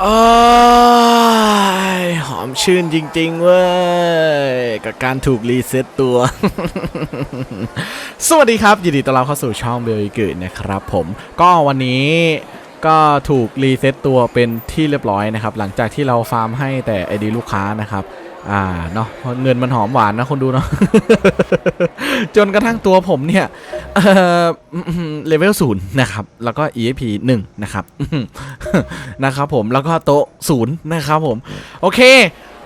โอ้ยหอมชื่นจริงๆเว้ย กับการถูกรีเซ็ตตัว สวัสดีครับ ยินดีต้อนรับเข้าสู่ช่องเบลเกิดนะครับผมก็วันนี้ก็ถูกรีเซ็ตตัวเป็นที่เรียบร้อยนะครับ หลังจากที่เราฟาร์มให้แต่ไอดีลูกค้านะครับ อ่าเนาะเงินมันหอมหวานนะคนดูเนาะจนกระทั่งตัวผมเนี่ยเลเวลศูนย์นะครับ แล้วก็ EAP 1นะครับนะครับผมแล้วก็โต๊ะศูนย์นะครับผม โอเค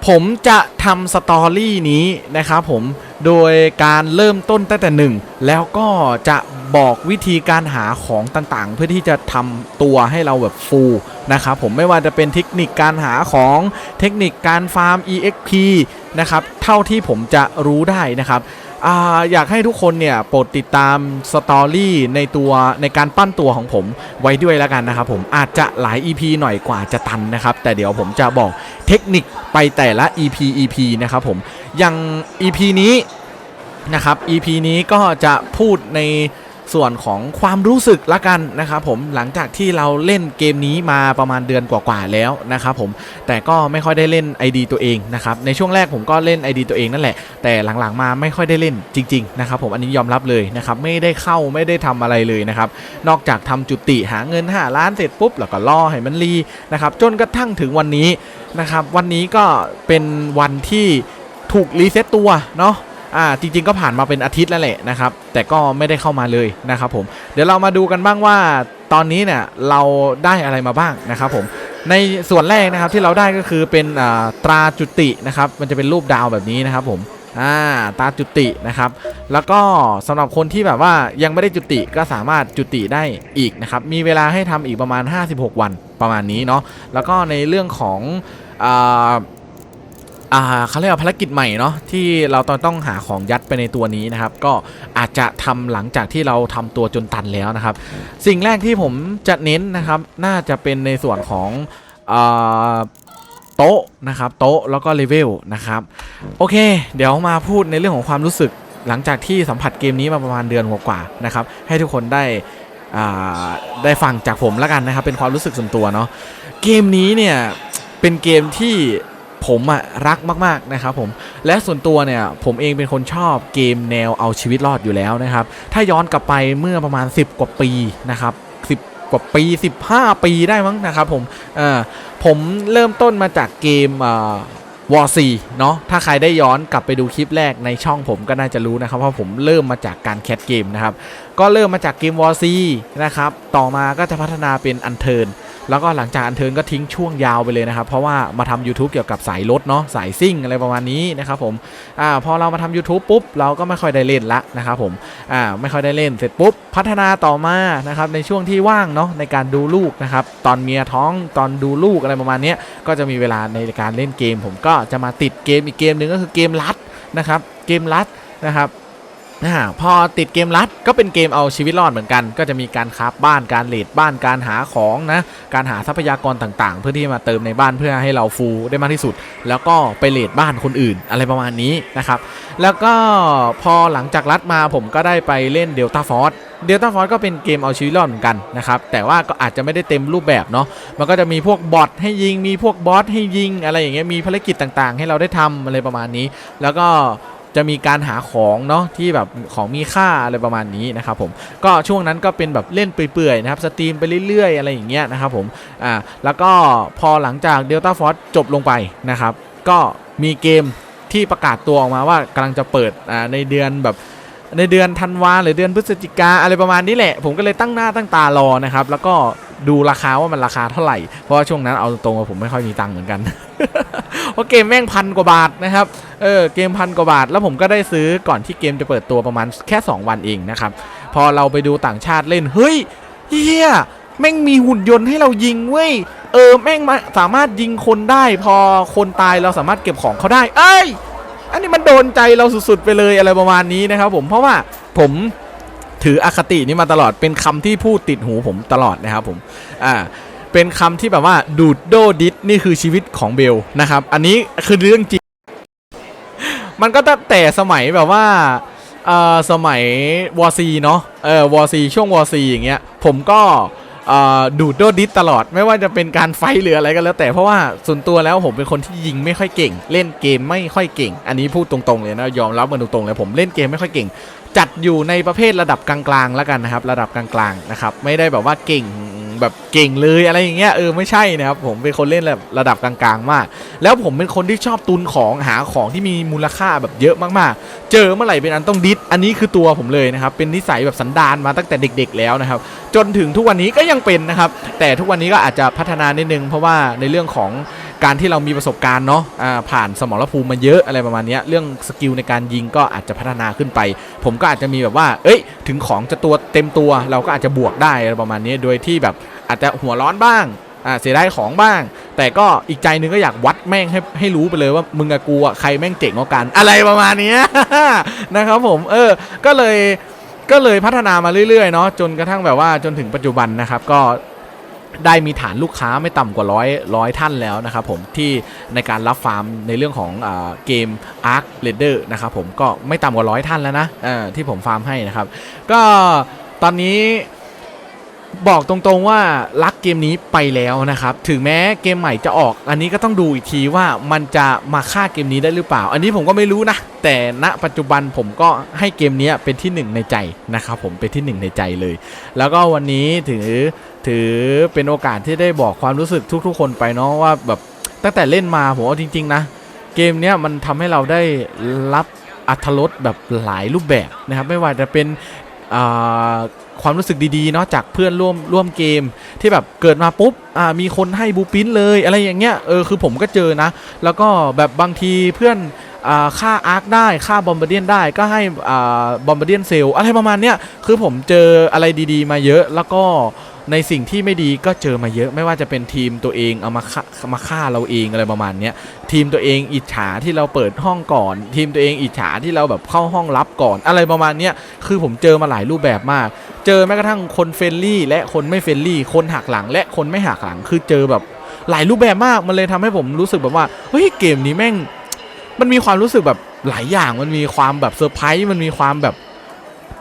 ผมจะทำสตอรี่นี้นะครับผมโดยการเริ่มต้นตั้งแต่หนึ่งแล้วก็จะบอกวิธีการหาของต่างๆ เพื่อที่จะทำตัวให้เราแบบฟูนะครับผมไม่ว่าจะเป็นเทคนิคการหาของเทคนิคการฟาร์ม EXP นะครับเท่าที่ผมจะรู้ได้นะครับ อยากให้ทุกคนเนี่ยโปรดติดตามสตอรี่ในตัวในการปั้นตัวของผมไว้ด้วยแล้วกันนะครับผมอาจจะหลาย EP หน่อยกว่าจะตันนะครับ แต่เดี๋ยวผมจะบอกเทคนิคไปแต่ละ EP EP นะครับผมอย่าง EP นี้นะครับ EP นี้ก็จะพูดใน ส่วนของความรู้สึกละกันนะครับผมหลังจากที่เราเล่นเกมนี้มาประมาณเดือนกว่าๆแล้วนะครับผมแต่ก็ไม่ค่อยได้เล่น ID ตัวเองนะครับในช่วงแรกผมก็เล่น ID ตัวเองนั่นแหละ แต่หลังๆมาไม่ค่อยได้เล่นจริงๆนะครับผมอันนี้ยอมรับเลยนะครับไม่ได้เข้าไม่ได้ทำอะไรเลยนะครับนอกจากทำจุติหาเงิน5ล้านเสร็จปุ๊บแล้วก็ล่อให้มันรีนะครับจนกระทั่งถึงวันนี้นะครับวันนี้ก็เป็นวันที่ถูกรีเซ็ตตัวเนาะ อ่าจริงๆก็ผ่านมาเป็นอาทิตย์แล้วแหละนะครับ แต่ก็ไม่ได้เข้ามาเลยนะครับผมเดี๋ยวเรามาดูกันบ้างว่าตอนนี้เนี่ยเราได้อะไรมาบ้างนะครับผมในส่วนแรกนะครับที่เราได้ก็คือเป็นอ่าตราจุตินะครับมันจะเป็นรูปดาวแบบนี้นะครับผมอ่าตาจุตินะครับ แล้วก็สำหรับคนที่แบบว่ายังไม่ได้จุติก็สามารถจุติได้อีกนะครับ มีเวลาให้ทำอีกประมาณ 56 วันประมาณนี้เนาะแล้วก็ในเรื่องของ อ่าเขาเรียกว่าภารกิจใหม่เนาะที่เราตองต้องหาของยัดไปในตัวนี้นะครับ ก็อาจจะทำหลังจากที่เราทำตัวจนตันแล้วนะครับ สิ่งแรกที่ผมจะเน้นนะครับ น่าจะเป็นในส่วนของอ่าโต๊ะนะครับโต๊ะแล้วก็เลเวลนะครับโอเค เดี๋ยวมาพูดในเรื่องของความรู้สึกหลังจากที่สัมผัสเกมนี้มาประมาณเดือนกว่าๆนะครับ ให้ทุกคนได้ได้ฟังจากผมแล้วกันนะครับ เป็นความรู้สึกส่วนตัวเนาะเกมนี้เนี่ยเป็นเกมที่ ผมอะรักมากๆนะครับผมและส่วนตัวเนี่ยผมเองเป็นคนชอบเกมแนวเอาชีวิตรอดอยู่แล้วนะครับถ้าย้อนกลับไปเมื่อประมาณ 10 กว่าปีนะครับ10 กว่าปี 15 ปีได้มั้งนะครับผมเออผมเริ่มต้นมาจากเกมเอ่อวอร์ซีเนาะถ้าใครได้ย้อนกลับไปดูคลิปแรกในช่องผมก็น่าจะรู้นะครับว่าผมเริ่มมาจากการแคสเกมนะครับก็เริ่มมาจากเกมวอร์ซีนะครับต่อมาก็จะพัฒนาเป็นอันเทิร์น แล้วก็หลังจากอันเทิร์ก็ทิ้งช่วงยาวไปเลยนะครับ เพราะว่ามาทำ YouTube เกี่ยวกับสายรถเนาะสายซิ่งอะไรประมาณนี้นะครับผมอ่าพอเรามาทำ YouTube ปุ๊บ เราก็ไม่ค่อยได้เล่นละนะครับผมอ่าไม่ค่อยได้เล่นเสร็จปุ๊บ พัฒนาต่อมานะครับในช่วงที่ว่างเนาะในการดูลูกนะครับตอนเมียท้องตอนดูลูกอะไรประมาณนี้ก็จะมีเวลาในการเล่นเกม ผมก็จะมาติดเกมอีกเกมหนึ่งก็คือเกมลัดนะครับเกมลัดนะครับ อ่าพอติดเกมลัดก็เป็นเกมเอาชีวิตรอดเหมือนกัน ก็จะมีการคราฟบ้านการเลดบ้านการหาของนะการหาทรัพยากรต่างๆ เพื่อที่มาเติมในบ้านเพื่อให้เราฟูลได้มากที่สุด แล้วก็ไปเลดบ้านคนอื่นอะไรประมาณนี้นะครับแล้วก็พอหลังจากรัดมาผมก็ได้ไปเล่นเดลต้าฟอร์สเดลต้าฟอร์สก็เป็นเกมเอาชีวิตรอดเหมือนกันนะครับแต่ว่าก็อาจจะไม่ได้เต็มรูปแบบเนาะมันก็จะมีพวกบอทให้ยิงมีพวกบอสให้ยิงอะไรอย่างเงี้ยมีภารกิจต่างๆ ให้เราได้ทำอะไรประมาณนี้ แล้วก็ จะมีการหาของเนาะที่แบบของมีค่าอะไรประมาณนี้นะครับผมก็ช่วงนั้นก็เป็นแบบเล่นเปื่อยๆนะครับสตรีมไปเรื่อยๆ อะไรอย่างเงี้ยนะครับผมอ่าแล้วก็พอหลังจาก Delta Force จบลงไปนะครับ ก็มีเกมที่ประกาศตัวออกมาว่ากำลังจะเปิดอ่าในเดือนแบบในเดือนธันวาหรือเดือนพฤศจิกาอะไรประมาณนี้แหละ ผมก็เลยตั้งหน้าตั้งตารอนะครับ แล้วก็ดูราคาว่ามันราคาเท่าไหร่ เพราะว่าช่วงนั้นเอาตรงๆว่าผมไม่ค่อยมีตังค์เหมือนกัน เพราะเกมแม่งพันกว่าบาทนะครับ เออเกมพันกว่าบาท แล้วผมก็ได้ซื้อก่อนที่เกมจะเปิดตัวประมาณแค่ 2 วันเองนะครับ พอเราไปดูต่างชาติเล่น เฮ้ยเฮียแม่งมีหุ่นยนต์ให้เรายิงเว้ย เออแม่งมาสามารถยิงคนได้ พอคนตายเราสามารถเก็บของเขาได้ เอ้ย อันนี้มันโดนใจเราสุดๆไปเลยอะไรประมาณนี้นะครับผม เพราะว่าผมถืออคตินี้มาตลอดเป็นคำที่พูดติดหูผมตลอดนะครับผม อ่า เป็นคำที่แบบว่าดูดโดดิสนี่คือชีวิตของเบลนะครับ อันนี้คือเรื่องจริง มันก็ตั้งแต่สมัยแบบว่าเอ่อสมัยวอซีเนาะเออวอซีช่วงวอซีอย่างเงี้ยผมก็เอ่อดูดโดดิสตลอดไม่ว่าจะเป็นการไฟหรืออะไรก็แล้ว แต่เพราะว่าส่วนตัวแล้วผมเป็นคนที่ยิงไม่ค่อยเก่ง เล่นเกมไม่ค่อยเก่ง อันนี้พูดตรงๆเลยนะยอมรับมันตรงๆเลยผมเล่นเกมไม่ค่อยเก่ง จัดอยู่ในประเภทระดับกลางๆแล้วกันนะครับ ระดับกลางๆนะครับไม่ได้แบบว่าเก่ง แบบเก่งเลยอะไรอย่างเงี้ยเออไม่ใช่นะครับผมเป็นคนเล่นระระดับกลางๆมาก แล้วผมเป็นคนที่ชอบตุนของหาของที่มีมูลค่าแบบเยอะมากๆ เจอเมื่อไหร่เป็นอันต้องดิสอันนี้คือตัวผมเลยนะครับเป็นนิสัยแบบสันดานมาตั้งแต่เด็ก ๆ แล้วนะครับจนถึงทุกวันนี้ก็ยังเป็นนะครับแต่ทุกวันนี้ก็อาจจะพัฒนานิดนึงเพราะว่าในเรื่องของ การที่เรามีประสบการณ์เนาะผ่านสมรภูมิมาเยอะอะไรประมาณนี้เรื่องสกิลในการยิงก็อาจจะพัฒนาขึ้นไป ผมก็อาจจะมีแบบว่า เอ้ย ถึงของจะตัวเต็มตัว เราก็อาจจะบวกได้อะไรประมาณนี้ โดยที่แบบอาจจะหัวร้อนบ้างเสียดายของบ้าง แต่ก็อีกใจหนึงก็อยากวัดแม่งให้ให้รู้ไปเลยว่ามึงกับกูอะใครแม่งเจ๋งกว่ากัน อะไรประมาณนี้นะครับผมเออก็เลยก็เลยพัฒนามาเรื่อยๆเนาะจนกระทั่งแบบว่าจนถึงปัจจุบันนะครับก็ ได้มีฐานลูกค้าไม่ต่ำกว่าร้อยร้อยท่านแล้วนะครับผมที่ในการรับฟาร์มในเรื่องของอาเกม Arc r a d e r นะครับผมก็ไม่ต่ำกว่าร้อยท่านแล้วนะที่ผมฟาร์มให้นะครับ ก็ตอนนี้ บอกตรงๆว่ารักเกมนี้ไปแล้วนะครับ ถึงแม้เกมใหม่จะออก อันนี้ก็ต้องดูอีกทีว่ามันจะมาฆ่าเกมนี้ได้หรือเปล่า อันนี้ผมก็ไม่รู้นะ แต่ณปัจจุบันผมก็ให้เกมนี้เป็นที่หนึ่งในใจนะครับผมเป็นที่หนึ่งในใจเลย แล้วก็วันนี้ถือถือเป็นโอกาสที่ได้บอกความรู้สึกทุก ๆ คนไปเนาะว่าแบบตั้งแต่เล่นมาผมว่าจริง ๆ นะ เกมนี้มันทำให้เราได้รับอัธรสแบบหลายรูปแบบนะครับ ไม่ว่าจะเป็น ความรู้สึกดีๆเนาะจากเพื่อนร่วมร่วมเกมที่แบบเกิดมาปุ๊บมีคนให้บูปินเลยอะไรอย่างเงี้ยเออคือผมก็เจอนะ แล้วก็แบบบางทีเพื่อนอ่าค่าอาร์คได้ค่าบอมบ์เดียนได้ก็ให้อ่าบอมบ์เดียนเซลอะไรประมาณเนี้ยคือผมเจออะไรดีๆ มาเยอะแล้วก็ ในสิ่งที่ไม่ดีก็เจอมาเยอะไม่ว่าจะเป็นทีมตัวเองเอามาฆ่ามาฆ่าเราเองอะไรประมาณนี้ทีมตัวเองอิจฉาที่เราเปิดห้องก่อน ทีมตัวเองอิจฉาที่เราแบบเข้าห้องลับก่อน อะไรประมาณนี้คือผมเจอมาหลายรูปแบบมาก เจอแม้กระทั่งคนเฟรนลี่และคนไม่เฟรนลี่ คนหักหลัง และคนไม่หักหลัง คือเจอแบบหลายรูปแบบมากมันเลยทำให้ผมรู้สึกแบบว่าเฮ้ยเกมนี้แม่ง มันมีความรู้สึกแบบหลายอย่างมันมีความแบบเซอร์ไพรส์มันมีความแบบ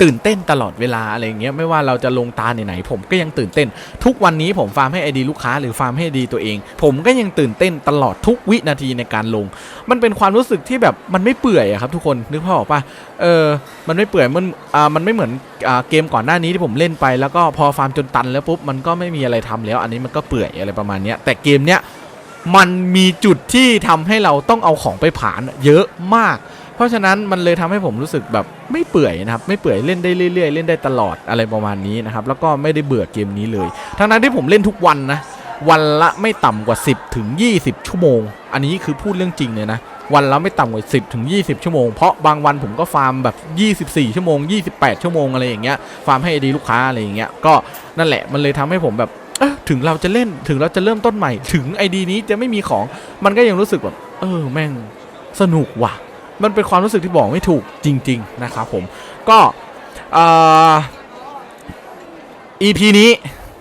ตื่นเต้นตลอดเวลาอะไรเงี้ยไม่ว่าเราจะลงตาไหนๆผมก็ยังตื่นเต้น ทุกวันนี้ผมฟาร์มให้ไอดีลูกค้าหรือฟาร์มให้ดีตัวเอง ผมก็ยังตื่นเต้นตลอดทุกวินาทีในการลง มันเป็นความรู้สึกที่แบบมันไม่เปื่อยอะครับทุกคนนึกภาพออกปะเออมันไม่เปื่อยมันอ่ามันไม่เหมือนอ่าเกมก่อนหน้านี้ที่ผมเล่นไป แล้วก็พอฟาร์มจนตันแล้วปุ๊บมันก็ไม่มีอะไรทำแล้ว อันนี้มันก็เปื่อยอะไรประมาณเนี้ยแต่เกมเนี้ยมันมีจุดที่ทำให้เราต้องเอาของไปผ่านเยอะมาก เพราะฉะนั้นมันเลยทำให้ผมรู้สึกแบบไม่เปื่อยนะครับไม่เปื่อยเล่นได้เรื่อยๆ เล่นได้ตลอดอะไรประมาณนี้นะครับแล้วก็ไม่ได้เบื่อเกมนี้เลย ทั้งนั้นที่ผมเล่นทุกวันนะวันละไม่ต่ำกว่า 10ถึง20 ชั่วโมง อันนี้คือพูดเรื่องจริงเลยนะวันละไม่ต่ำกว่า 10ถึง20 ชั่วโมง เพราะบางวันผมก็ฟาร์มแบบ 24 ชั่วโมง 28 ชั่วโมงอะไรอย่างเงี้ยฟาร์มให้ดีลูกค้าอะไรอย่างเงี้ยก็นั่นแหละมันเลยทำให้ผมแบบถึงเราจะเล่นถึงเราจะเริ่มต้นใหม่ ถึงไอดีนี้จะไม่มีของมันก็ยังรู้สึกแบบ เออแม่งสนุกว่ะ มันเป็นความรู้สึกที่บอกไม่ถูกจริง ๆ นะครับผมก็เอ่อ EP นี้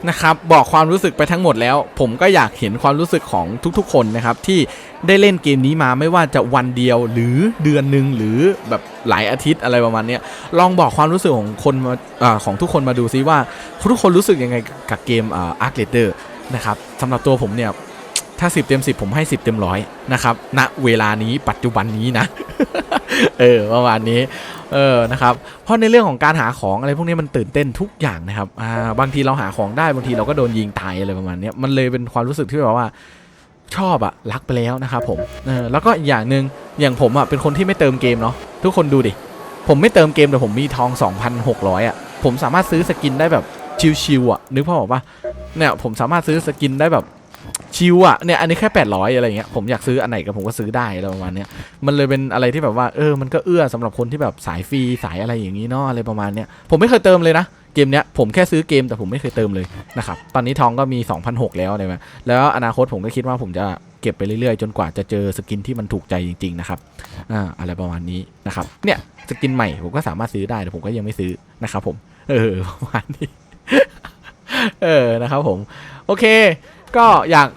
นะครับบอกความรู้สึกไปทั้งหมดแล้ว ผมก็อยากเห็นความรู้สึกของทุกๆ คนนะครับ ที่ได้เล่นเกมนี้มาไม่ว่าจะวันเดียวหรือเดือนหนึ่งหรือแบบหลายอาทิตย์อะไรประมาณนี้ลองบอกความรู้สึกของคนมาอของทุกคนมาดูซิว่าทุกคนรู้สึกยังไงกับเกมอ่า Arc Raider นะครับสำหรับตัวผมเนี่ย ถ้า 10 เต็ม 10 ผมให้ 10 เต็มร้อยนะครับณเวลานี้ปัจจุบันนี้นะ เออประมาณนี้ เออนะครับ เพราะในเรื่องของการหาของอะไรพวกนี้มันตื่นเต้นทุกอย่างนะครับอ่าบางทีเราหาของได้บางทีเราก็โดนยิงตายอะไรประมาณนี้มันเลยเป็นความรู้สึกที่แบบว่าชอบอะรักไปแล้วนะครับผมเออแล้วก็อีกอย่างหนึ่งอย่างผมอะเป็นคนที่ไม่เติมเกมเนาะทุกคนดูดิผมไม่เติมเกมแต่ผมมีทอง 2,600อะผมสามารถซื้อสกินได้แบบชิวๆอะนึกภาพออกปะเนี่ยผมสามารถซื้อสกินได้แบบ ชิวอะเนี่ยอันนี้แค่ 800 อะไรเงี้ยผมอยากซื้ออันไหนก็ผมก็ซื้อได้อะไรประมาณเนี้ยมันเลยเป็นอะไรที่แบบว่าเออมันก็เอื้อสำหรับคนที่แบบสายฟรีสายอะไรอย่างนี้เนาะอะไรประมาณเนี้ยผมไม่เคยเติมเลยนะเกมเนี้ยผมแค่ซื้อเกมแต่ผมไม่เคยเติมเลยนะครับตอนนี้ทองก็มี2,600แล้วเลยไหมแล้วอนาคตผมก็คิดว่าผมจะเก็บไปเรื่อยๆ จนกว่าจะเจอสกินที่มันถูกใจจริงๆนะครับอ่าอะไรประมาณนี้นะครับเนี่ยสกินใหม่ผมก็สามารถซื้อได้แต่ผมก็ยังไม่ซื้อนะครับผมเออประมาณนี้เออนะครับผมโอเค ก็อยาก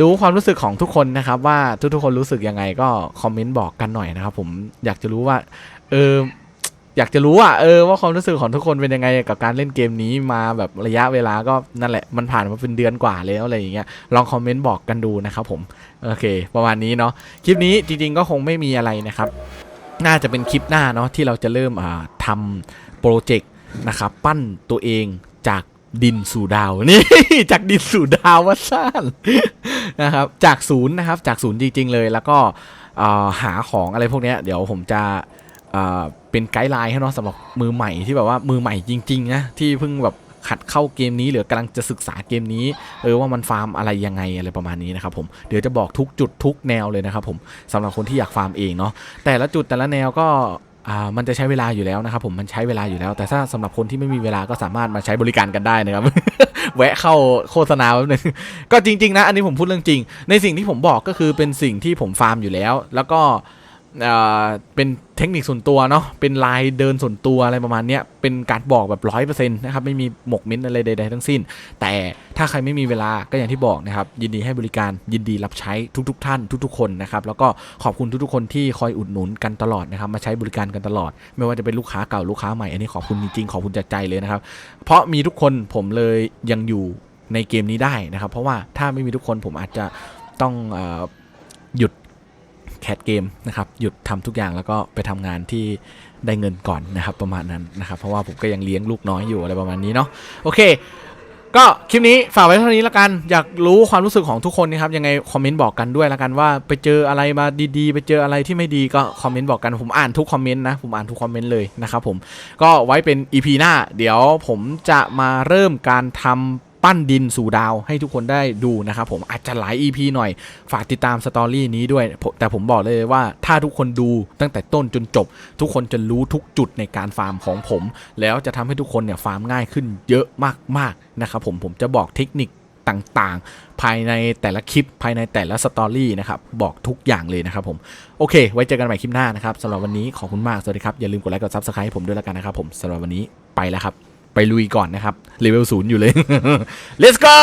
รู้ความรู้สึกของทุกคนนะครับ ว่าทุกๆคนรู้สึกยังไงก็คอมเมนต์บอกกันหน่อยนะครับผมอยากจะรู้ว่า เอออยากจะรู้อะเออว่าความรู้สึกของทุกคนเป็นยังไงกับการเล่นเกมนี้มาแบบระยะเวลาก็นั่นแหละมันผ่านมาเป็นเดือนกว่าแล้วอะไรอย่างเงี้ยลองคอมเมนต์บอกกันดูนะครับผมโอเค ประมาณนี้เนาะคลิปนี้จริงๆก็คงไม่มีอะไรนะครับ น่าจะเป็นคลิปหน้าเนาะที่เราจะเริ่มทำโปรเจกต์นะครับปั้นตัวเองจาก ดินสู่ดาวนี่ จากดินสู่ดาวว่าซ่านนะครับ จากศูนย์นะครับ จากศูนย์จริง ๆ เลย แล้วก็หาของอะไรพวกนี้เดี๋ยวผมจะเป็นไกด์ไลน์ให้เนาะสำหรับมือใหม่ที่แบบว่ามือใหม่จริงๆนะที่เพิ่งแบบขัดเข้าเกมนี้หรือกำลังจะศึกษาเกมนี้เออว่ามันฟาร์มอะไรยังไงอะไรประมาณนี้นะครับผมเดี๋ยวจะบอกทุกจุดทุกแนวเลยนะครับผมสำหรับคนที่อยากฟาร์มเองเนาะแต่ละจุดแต่ละแนวก็ มันจะใช้เวลาอยู่แล้วนะครับผมมันใช้เวลาอยู่แล้ว แต่ถ้าสำหรับคนที่ไม่มีเวลาก็สามารถมาใช้บริการกันได้นะครับแวะเข้าโฆษณาแป๊บนึงก็จริง ๆ นะ อันนี้ผมพูดเรื่องจริง ในสิ่งที่ผมบอกก็คือเป็นสิ่งที่ผมฟาร์มอยู่แล้ว แล้วก็ เป็นเทคนิคส่วนตัวเนาะเป็นลายเดินส่วนตัวอะไรประมาณเนี้ยเป็นการบอกแบบร้อยเปอร์เซ็นต์นะครับไม่มีหมกเม้นอะไรใดๆทั้งสิ้น แต่ถ้าใครไม่มีเวลาก็อย่างที่บอกนะครับยินดีให้บริการยินดีรับใช้ทุกๆท่านทุกๆคนนะครับแล้วก็ขอบคุณทุกๆคนที่คอยอุดหนุนกันตลอดนะครับมาใช้บริการกันตลอด ไม่ว่าจะเป็นลูกค้าเก่าลูกค้าใหม่อันนี้ขอบคุณจริงๆขอบคุณจากใจเลยนะครับเพราะมีทุกคนผมเลยยังอยู่ในเกมนี้ได้นะครับเพราะว่าถ้าไม่มีทุกคนผมอาจจะต้องหยุด แคทเกมนะครับหยุดทำทุกอย่างแล้วก็ไปทำงานที่ได้เงินก่อนนะครับประมาณนั้นนะครับเพราะว่าผมก็ยังเลี้ยงลูกน้อยอยู่อะไรประมาณนี้เนาะโอเค ก็คลิปนี้ฝากไว้เท่านี้ละกันอยากรู้ความรู้สึกของทุกคนนะครับยังไงคอมเมนต์บอกกันด้วยละกันว่าไปเจออะไรมาดีๆ ไปเจออะไรที่ไม่ดีก็คอมเมนต์บอกกันผมอ่านทุกคอมเมนต์นะผมอ่านทุกคอมเมนต์เลยนะครับผมก็ไว้เป็น EP หน้า เดี๋ยวผมจะมาเริ่มการทำ ปั้นดินสู่ดาวให้ทุกคนได้ดูนะครับผมอาจจะหลาย EP หน่อย ฝากติดตามสตอรี่นี้ด้วย แต่ผมบอกเลยว่าถ้าทุกคนดูตั้งแต่ต้นจนจบ ทุกคนจะรู้ทุกจุดในการฟาร์มของผม แล้วจะทำให้ทุกคนเนี่ยฟาร์มง่ายขึ้นเยอะมากๆนะครับผมผมจะบอกเทคนิคต่างๆ ภายในแต่ละคลิป ภายในแต่ละสตอรี่นะครับ บอกทุกอย่างเลยนะครับผม โอเค ไว้เจอกันใหม่คลิปหน้านะครับสำหรับวันนี้ขอบคุณมาก สวัสดีครับ อย่าลืมกดไลค์กดซับสไครต์ผมด้วยแล้วกันนะครับผมสำหรับวันนี้ไปแล้วครับ ไปลุยก่อนนะครับเลเวลศูนย์อยู่เลย let's go